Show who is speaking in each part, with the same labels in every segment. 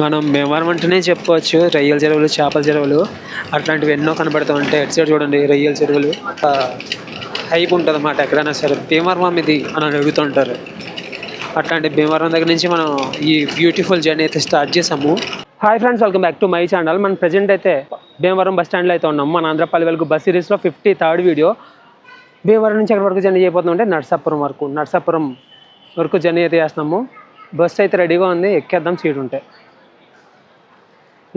Speaker 1: మనం భీమవరం అంటేనే చెప్పుకోవచ్చు. రొయ్యల చెరువులు చేపల చెరువులు. అట్లాంటివి ఎన్నో కనబడుతూ ఉంటాయి. అటు సైడ్ చూడండి రొయ్యల చెరువులు. హైప్ ఉంటుంది అన్నమాట ఎక్కడైనా సరే. భీమవరం ఇది అని అడుగుతుంటారు అట్లాంటి భీమవరం దగ్గర నుంచి మనం ఈ బ్యూటిఫుల్ జర్నీ అయితే స్టార్ట్ చేసాము hi friends welcome back to my channel మనం ప్రజెంట్ అయితే భీమవరం బస్ స్టాండ్లో అయితే ఉన్నాము మన ఆంధ్రపల్లి వెలుగు బస్ సిరీస్లో ఫిఫ్టీ థర్డ్ వీడియో భీమవరం నుంచి ఎక్కడి వరకు జర్నీ చేయబోతున్నాం అంటే నర్సాపురం వరకు. నర్సాపురం వరకు జర్నీ అయితే చేస్తున్నాము. బస్ అయితే రెడీగా ఉంది. ఎక్కేద్దాం సీట్ ఉంటే.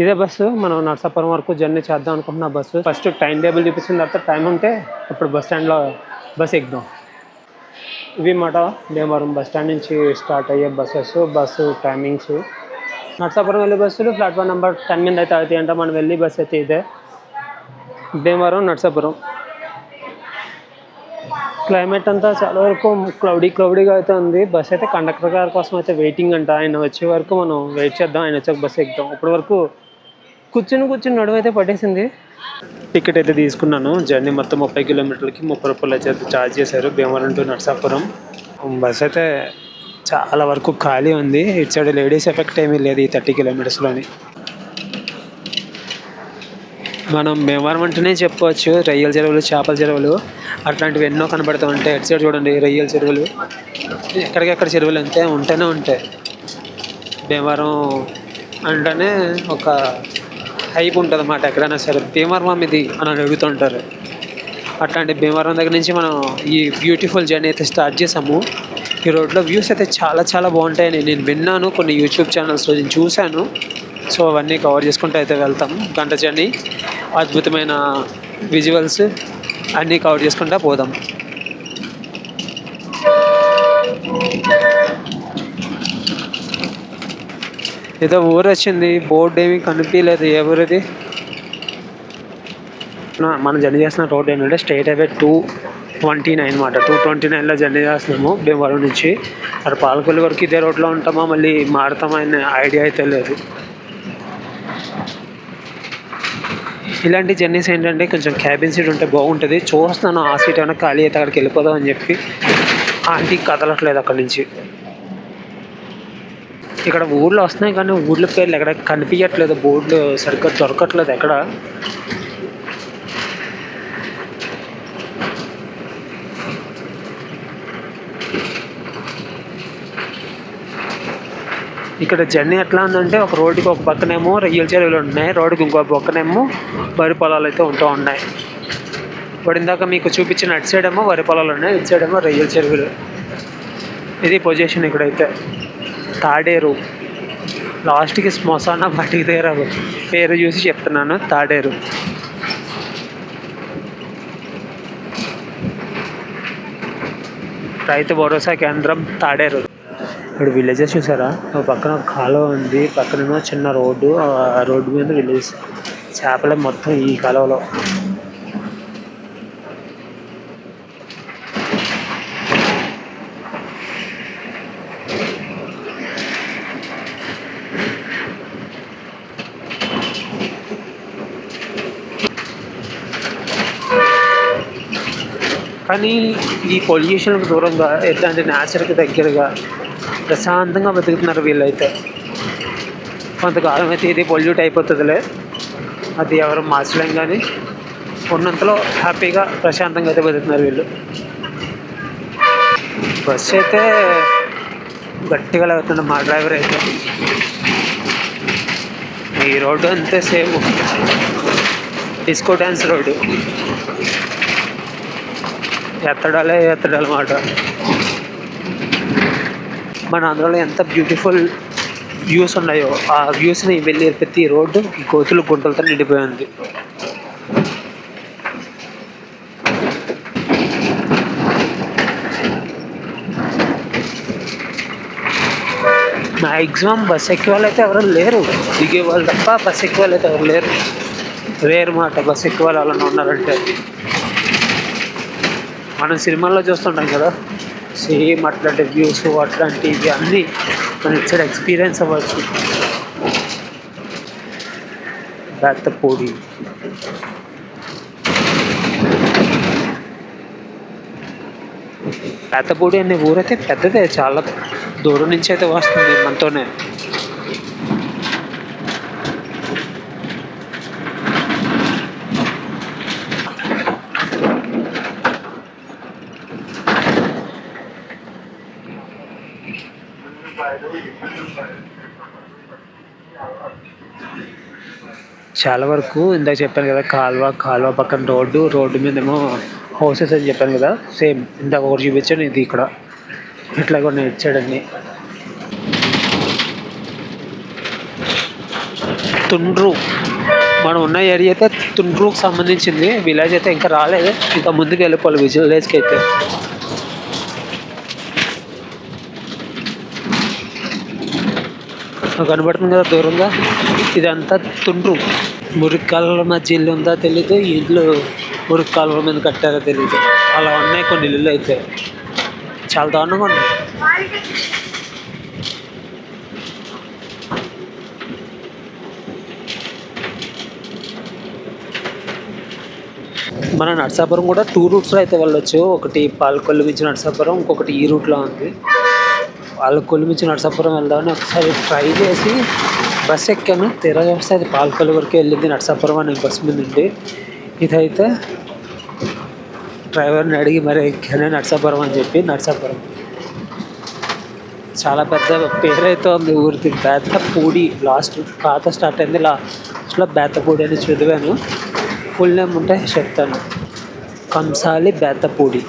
Speaker 1: ఇదే బస్సు మనం నర్సాపురం వరకు జర్నీ చేద్దాం అనుకుంటున్న బస్సు ఫస్ట్ టైం టేబుల్ చూపించిన తర్వాత టైం ఉంటే ఇప్పుడు బస్ స్టాండ్లో బస్ ఎక్కుదాం. ఇవి మాట భీమవరం బస్ స్టాండ్ నుంచి స్టార్ట్ అయ్యే బస్సెస్ బస్సు టైమింగ్స్ నర్సాపురం వెళ్ళే బస్సులు ప్లాట్ఫామ్ నెంబర్ టెన్ మీద అయితే అవుతాయి అంటే మనం వెళ్ళి బస్ అయితే ఇదే. భీమవరం నర్సాపురం. క్లైమేట్ అంతా చాలా వరకు క్లౌడీ క్లౌడీగా అయితే ఉంది. బస్ అయితే కండక్టర్ గారి కోసం అయితే వెయిటింగ్ అంట. ఆయన వచ్చే వరకు మనం వెయిట్ చేద్దాం. ఆయన వచ్చాక బస్ ఎక్కుదాం. ఇప్పటి వరకు కూర్చుని కూర్చుని నడువు అయితే పట్టేసింది. టికెట్ అయితే తీసుకున్నాను. జర్నీ మొత్తం ముప్పై కిలోమీటర్లకి ముప్పై రూపాయలు అయితే ఛార్జ్ చేశారు. భీమవరం టు నర్సాపురం. బస్ అయితే చాలా వరకు ఖాళీ ఉంది. ఇటు సైడ్ లేడీస్ ఎఫెక్ట్ ఏమీ లేదు ఈ థర్టీ కిలోమీటర్స్లోని. మనం భీమవరం అంటేనే చెప్పుకోవచ్చు. రొయ్యల చెరువులు చేపల చెరువులు అట్లాంటివి ఎన్నో కనబడుతూ ఉంటాయి. ఎటు సైడ్ చూడండి రొయ్యల చెరువులు. ఎక్కడికెక్కడ చెరువులు అంతే ఉంటూనే ఉంటాయి. భీమవరం అంటేనే ఒక హైప్ ఉంటుంది అన్నమాట ఎక్కడైనా సరే. భీమవరం ఇది అని అడుగుతుంటారు. అట్లాంటి భీమవరం దగ్గర నుంచి మనం ఈ బ్యూటిఫుల్ జర్నీ అయితే స్టార్ట్ చేసాము ఈ రోడ్లో వ్యూస్ అయితే చాలా చాలా బాగుంటాయని నేను విన్నాను. కొన్ని యూట్యూబ్ ఛానల్స్లో నేను చూశాను. సో అవన్నీ కవర్ చేసుకుంటూ అయితే వెళ్తాం. గంట జర్నీ అద్భుతమైన విజువల్స్ అన్నీ కవర్ చేసుకుంటూ పోదాం. ఏదో ఊరు వచ్చింది బోర్డు ఏమీ కనిపించలేదు ఎవరిది. నా- మనం జర్నీ చేస్తున్న రోడ్ ఏంటంటే state highway two twenty nine అనమాట టూ ట్వంటీ నైన్లో జర్నీ చేస్తున్నాము భీమవరం నుంచి. అక్కడ పాలకొల్లు వరకు ఇదే రోడ్లో ఉంటామా మళ్ళీ మారుతామని ఐడియా అయితే లేదు. ఇలాంటి జర్నీస్ ఏంటంటే కొంచెం క్యాబిన్ సీట్ ఉంటే బాగుంటుంది. చూస్తున్నాను ఆ సీట్ ఏమైనా ఖాళీ అయితే అక్కడికి వెళ్ళిపోదాం అని చెప్పి. ఆంటీ కదలట్లేదు అక్కడి నుంచి. ఇక్కడ ఊళ్ళో వస్తున్నాయి కానీ ఊర్ల పేర్లు ఎక్కడ కనిపించట్లేదు. బోర్డులు సరిగ్గా దొరకట్లేదు ఎక్కడ. ఇక్కడ జర్నీ ఎట్లా ఉందంటే ఒక రోడ్డుకి ఒక పక్కనేమో రొయ్యల చెరువులు ఉన్నాయి. రోడ్డుకి ఇంకో పక్కనేమో వరి పొలాలు అయితే ఉంటూ ఉన్నాయి. ఇప్పుడు ఇందాక మీకు చూపించిన అటు సైడ్ ఏమో వరి పొలాలు ఉన్నాయి. ఇటు సైడ్ ఏమో రొయ్యల చెరువులు. ఇది పొజిషన్ ఇక్కడైతే. తాడేరు లాస్ట్కి శ్మశాన బటికి దగ్గర పేరు చూసి చెప్తున్నాను. తాడేరు రైతు భరోసా కేంద్రం తాడేరు ఇప్పుడు విలేజెస్ చూసారా? ఒక పక్కన ఒక కాలువ ఉంది. పక్కనేమో చిన్న రోడ్డు. ఆ రోడ్డు మీద విలేజ్ చేపలే మొత్తం ఈ కాలువలో. కానీ ఈ పొల్యూషన్కి దూరంగా ఎట్లాంటి నేచర్కి దగ్గరగా ప్రశాంతంగా బతుకుతున్నారు వీళ్ళైతే. కొంతకాలం అయితే ఇది పొల్యూట్ అయిపోతుందిలే. అది ఎవరు మార్చలేం కానీ ఉన్నంతలో హ్యాపీగా ప్రశాంతంగా అయితే బతుకుతున్నారు వీళ్ళు. బస్ అయితే గట్టిగా లాగుతుంది మా డ్రైవర్ అయితే. ఈ రోడ్డు అంతే సేమ్ డిస్కో డ్యాన్స్ రోడ్డు. ఎత్తడాలే ఎత్తడాలి మాట మన ఆంధ్రలో ఎంత బ్యూటిఫుల్ వ్యూస్ ఉన్నాయో ఆ వ్యూస్ని వెళ్ళే ప్రతి రోడ్డు ఈ కోతులు గుంటలతో నిండిపోయింది మ్యాక్సిమం బస్ ఎక్కే వాళ్ళు అయితే ఎవరు లేరు. దిగే వాళ్ళు తప్ప బస్ ఎక్కే వాళ్ళు అయితే ఎవరు లేరు. రేరు మాట బస్ ఎక్కే వాళ్ళు అలా ఉన్నారంటే. మనం సినిమాల్లో చూస్తుంటాం కదా సేమ్ అట్లాంటి వ్యూస్ అట్లాంటివి అన్నీ మనం ఇచ్చే ఎక్స్పీరియన్స్ అవ్వచ్చు. బెత్తపూడి బెత్తపూడి అనే ఊరైతే పెద్దదే చాలా దూరం నుంచి అయితే వస్తుంది మనతోనే. చాలా వరకు ఇందాక చెప్పాను కదా కాలువ కాలువ పక్కన రోడ్డు రోడ్డు మీద ఏమో హౌసెస్ అని చెప్పాను కదా సేమ్ ఇందాక ఒకటి చూపించాను ఇది ఇక్కడ. ఇట్లా కూడా ఇచ్చాడండి తుండ్రు. మనం ఉన్న ఏరియా అయితే తుండ్రుకు సంబంధించింది విలేజ్ అయితే ఇంకా రాలేదు ఇంకా ముందుకు వెళ్ళిపోవాలి విలేజ్కి అయితే. కనబడుతుంది కదా దూరంగా ఇదంతా తుండ్రు. మురికి కాలువల మధ్య ఇల్లు ఉందా తెలీదు ఈ ఇల్లు మురికి కాలువల మీద కట్టారో తెలీదు. అలా ఉన్నాయి కొన్ని ఇల్లులు అయితే. చాలా దారుణంగా ఉన్నాయి. మన నర్సాపురం కూడా టూ రూట్స్లో అయితే వెళ్ళొచ్చు. ఒకటి పాలకొల్లు మించి నర్సాపురం ఇంకొకటి ఈ రూట్లో ఉంది. పాలకొల్లు మించి నర్సాపురం వెళ్దామని ఒకసారి ట్రై చేసి బస్ ఎక్కాను. తీరా చూస్తే అది పాలకొల్లు వరకు వెళ్ళింది. నర్సాపురం అనే బస్ మీద ఉండి ఇదైతే డ్రైవర్ని అడిగి మరి ఎక్కాను నర్సాపురం అని చెప్పి నర్సాపురం. చాలా పెద్ద పేరైతే ఉంది ఊరికి బేతపూడి లాస్ట్ పాత స్టార్ట్ అయింది. లాస్ట్లో బేతపూడి అని చదివాను. ఫుల్ నేమ్ ఉంటే చెప్తాను. కంసాలి బేతపూడి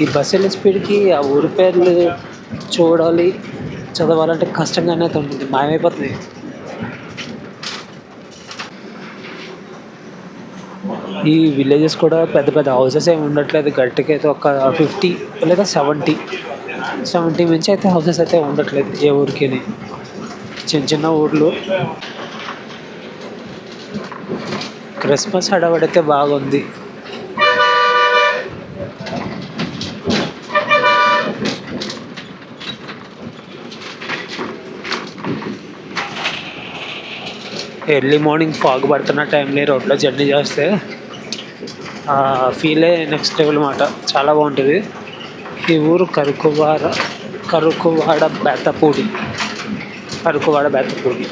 Speaker 1: ఈ బస్ వెళ్ళే స్పీడ్కి ఆ ఊరి పేర్లు చూడాలి. చదవాలంటే కష్టంగానే అయితే ఉంటుంది. మాయమైపోతుంది. ఈ విలేజెస్ కూడా పెద్ద పెద్ద హౌసెస్ ఏమి ఉండట్లేదు. గట్టికి అయితే ఒక ఫిఫ్టీ లేదా సెవెంటీ సెవెంటీ నుంచి అయితే హౌసెస్ అయితే ఉండట్లేదు ఏ ఊరికి చిన్న చిన్న ఊర్లు. క్రిస్మస్ హడావడైతే బాగుంది. ఎర్లీ మార్నింగ్ ఫాగ్ పడుతున్న టైంలో రోడ్లో జర్నీ చేస్తే ఫీలే నెక్స్ట్ లెవెల్ మాట. చాలా బాగుంటుంది. ఈ ఊరు కరుకువాడ కరుకువాడ బేతపూడి. కరుకువాడ బేతపూడి.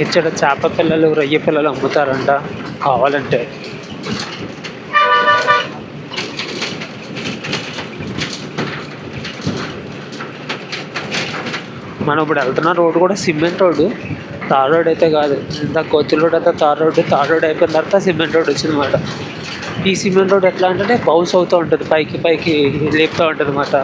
Speaker 1: ఇక్కడ చేప పిల్లలు రొయ్య పిల్లలు అమ్ముతారంట. కావాలంటే. మనం ఇప్పుడు వెళ్తున్న రోడ్డు కూడా సిమెంట్ రోడ్డు. తార్ రోడ్ అయితే కాదు. ఇంత కొత్త రోడ్ అంతా తార్ రోడ్డు తార్ రోడ్ అయిపోయిన తర్వాత సిమెంట్ రోడ్ వచ్చింది అనమాట ఈ సిమెంట్ రోడ్ ఎట్లా అంటే బౌన్స్ అవుతూ ఉంటుంది పైకి పైకి లేపుతూ ఉంటుంది అనమాట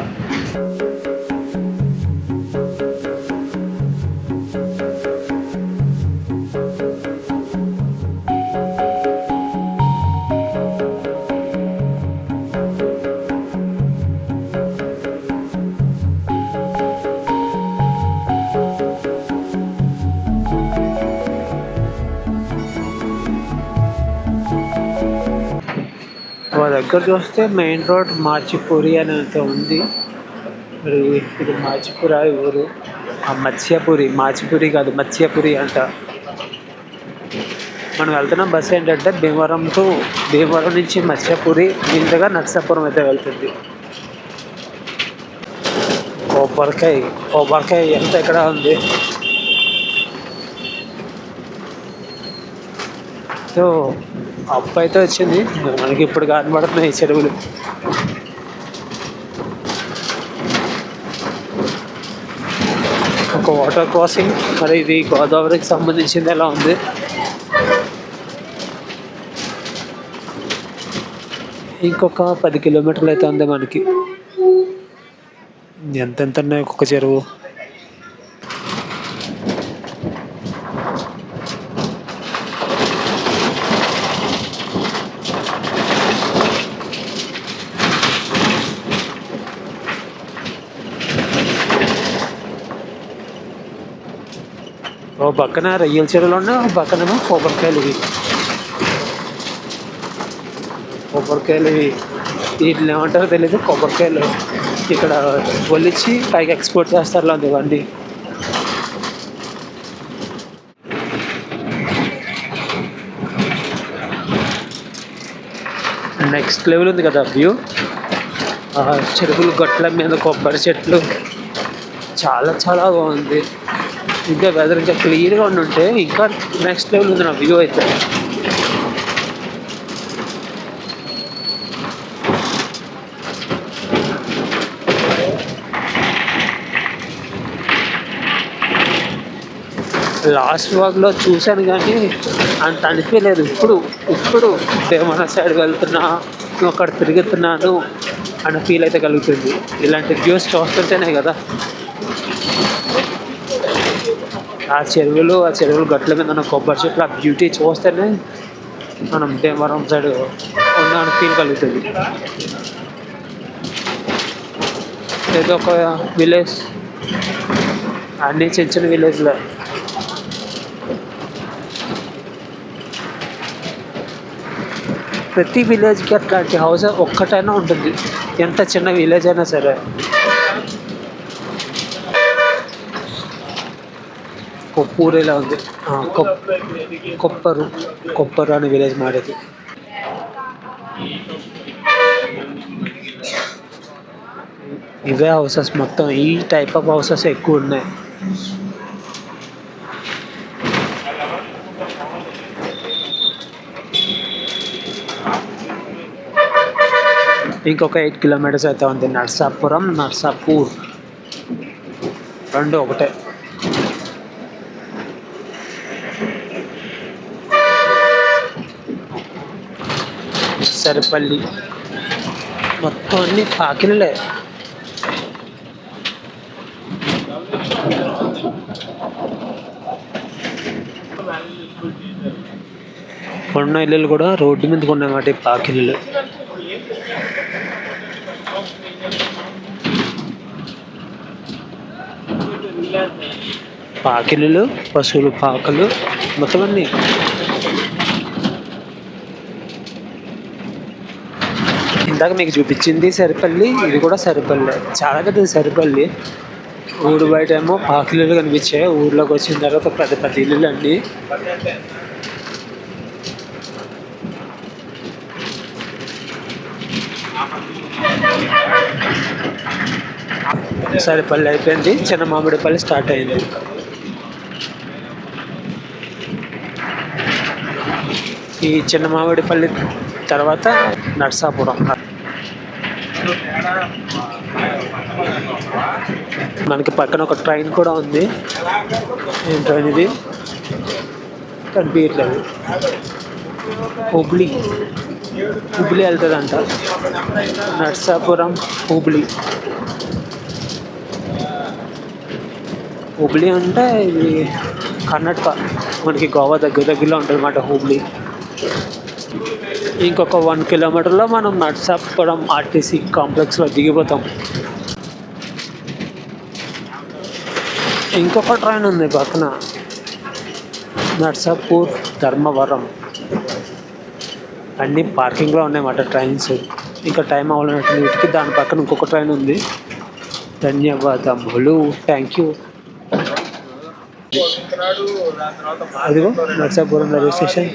Speaker 1: ఇక్కడ చూస్తే మెయిన్ రోడ్ మార్చిపూరి అని అయితే ఉంది. మరి ఇది మార్చిపుర ఊరు. ఆ మత్స్యపురి మార్చిపురి కాదు మత్స్యపురి అంట. మనం వెళ్తున్న బస్సు ఏంటంటే భీమవరం టు భీమవరం నుంచి మత్స్యపురి మీదుగా నర్సాపురం అయితే వెళ్తుంది. కొబ్బరికాయ కొబ్బరికాయ ఎంత ఎక్కడ ఉంది? సో అప్పు అయితే వచ్చింది. మనకి ఇప్పుడు కనబడుతున్నాయి ఈ చెరువులు. ఒక వాటర్ క్రాసింగ్ మరి ఇది గోదావరికి సంబంధించింది ఎలా ఉంది? ఇంకొక పది కిలోమీటర్లు అయితే ఉంది మనకి. ఎంతెంత ఉన్నాయి ఒక్కొక్క చెరువు? ఓ పక్కన రొయ్యల చెరువులు ఉన్నాయి ఓ పక్కనేమో కొబ్బరికాయలు ఇవి. కొబ్బరికాయలు ఇవి. వీటిని ఏమంటారో తెలియదు కొబ్బరికాయలు ఇక్కడ ఒలిచి పైకి ఎక్స్పోర్ట్ చేస్తారు అది ఇవన్నీ నెక్స్ట్ లెవెల్ ఉంది కదా వ్యూ చెరువులు గొట్టల మీద కొబ్బరి చెట్లు. చాలా చాలా బాగుంది. ఇంకా వెదర్ ఇంకా క్లియర్గా ఉండుంటే ఇంకా నెక్స్ట్ లెవెల్ ఉంది నా వ్యూ అయితే. లాస్ట్ వాక్లో చూశాను కానీ అంత అనిపించలేదు. ఇప్పుడు ఇప్పుడు ఏమైనా సైడ్ వెళ్తున్నా అక్కడ తిరుగుతున్నాను అన్న ఫీల్ అయితే కలుగుతుంది. ఇలాంటి వ్యూస్ చూస్తుంటేనే కదా ఆ చెరువులు ఆ చెరువులు గట్ల మీద ఉన్న కొబ్బరి చెట్లు ఆ బ్యూటీ చూస్తేనే మనం భీమవరం సైడ్ ఉన్న ఫీల్ కలుగుతుంది. ఏదో ఒక విలేజ్ అన్ని చిన్న చిన్న విలేజ్లో ప్రతి విలేజ్కి అట్లాంటి హౌస్ ఒక్కటైనా ఉంటుంది. ఎంత చిన్న విలేజ్ అయినా సరే. కొప్పూరేలా ఉంది. కొప్ కొప్పరు కొప్పరు అనే విలేజ్ మాడేది ఇవే హౌసెస్ మొత్తం ఈ టైప్ ఆఫ్ హౌసెస్ ఎక్కువ ఉన్నాయి. ఇంకొక ఎయిట్ కిలోమీటర్స్ అయితే ఉంది. నర్సాపురం నర్సాపూర్. రెండు ఒకటే. సరిపల్లి. మొత్తం అన్ని పాకినలే ఉన్న ఇల్లులు కూడా రోడ్డు మీద కొన్నాయి ఈ పాకిళ్ళు పాకిళ్ళు పశువులు పాకలు మొత్తం అన్నీ. ఇందాక మీకు చూపించింది సరిపల్లి ఇది కూడా సరిపల్లి. చాలా పెద్దది సరిపల్లి. ఊరు బయట ఏమో పాకిళ్ళు కనిపించాయి. ఊర్లోకి వచ్చిన తర్వాత పెద్ద పెద్ద ఇల్లులు అన్నీ. సరిపల్లి అయిపోయింది. చిన్న మామిడిపల్లి స్టార్ట్ అయింది. ఈ చిన్న మామిడిపల్లి తర్వాత నర్సాపురం. మనకి పక్కన ఒక ట్రైన్ కూడా ఉంది. ఏం ట్రైన్ ఇది? కనిపించట్లేదు. హుబ్లీ. హుబ్లీ వెళ్తుందంట. నర్సాపురం హుబ్లీ. హుబ్లీ అంటే ఇది కర్ణాటక. మనకి గోవా దగ్గర దగ్గరలో ఉంటుంది అన్నమాట హుబ్లీ. ఇంకొక వన్ కిలోమీటర్లో మనం నర్సాపురం ఆర్టీసీ కాంప్లెక్స్లో దిగిపోతాం. ఇంకొక ట్రైన్ ఉంది పక్కన. నర్సాపూర్ ధర్మవరం. అన్నీ పార్కింగ్లో ఉన్నాయన్నమాట ట్రైన్స్. ఇంకా టైం అవ్వాలన్నట్టు వీటికి. దాని పక్కన ఇంకొక ట్రైన్ ఉంది. ధన్యవాదములు. Thank you. అదిగో నర్సాపురం రైల్వే స్టేషన్.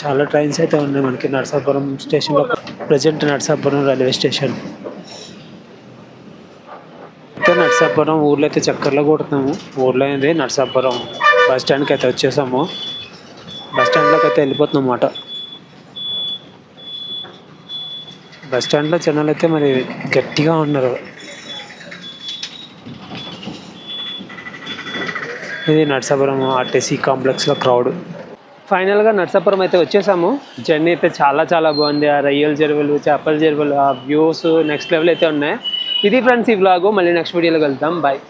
Speaker 1: చాలా ట్రైన్స్ అయితే ఉన్నాయి మనకి నర్సాపురం స్టేషన్లో ప్రజెంట్ నర్సాపురం రైల్వే స్టేషన్ అయితే నర్సాపురం ఊర్లో అయితే చక్కర్లో కొడుతున్నాము. ఊర్లో అయింది నర్సాపురం బస్ స్టాండ్కి అయితే వచ్చేసాము. బస్ స్టాండ్లోకి అయితే వెళ్ళిపోతున్నాం అన్నమాట. బస్ స్టాండ్లో జనాలు అయితే మరి గట్టిగా ఉన్నారు. ఇది నర్సాపురం ఆర్టీసీ కాంప్లెక్స్లో క్రౌడ్ ఫైనల్గా నర్సాపురం అయితే వచ్చేసాము. జర్నీ అయితే చాలా చాలా బాగుంది. ఆ రొయ్యల చెరువులు చేపల చెరువులు ఆ వ్యూస్ నెక్స్ట్ లెవెల్ అయితే ఉన్నాయి. ఇది ఫ్రెండ్స్ ఈ బ్లాగు మళ్ళీ నెక్స్ట్ వీడియోలో వెళ్తాం బాయ్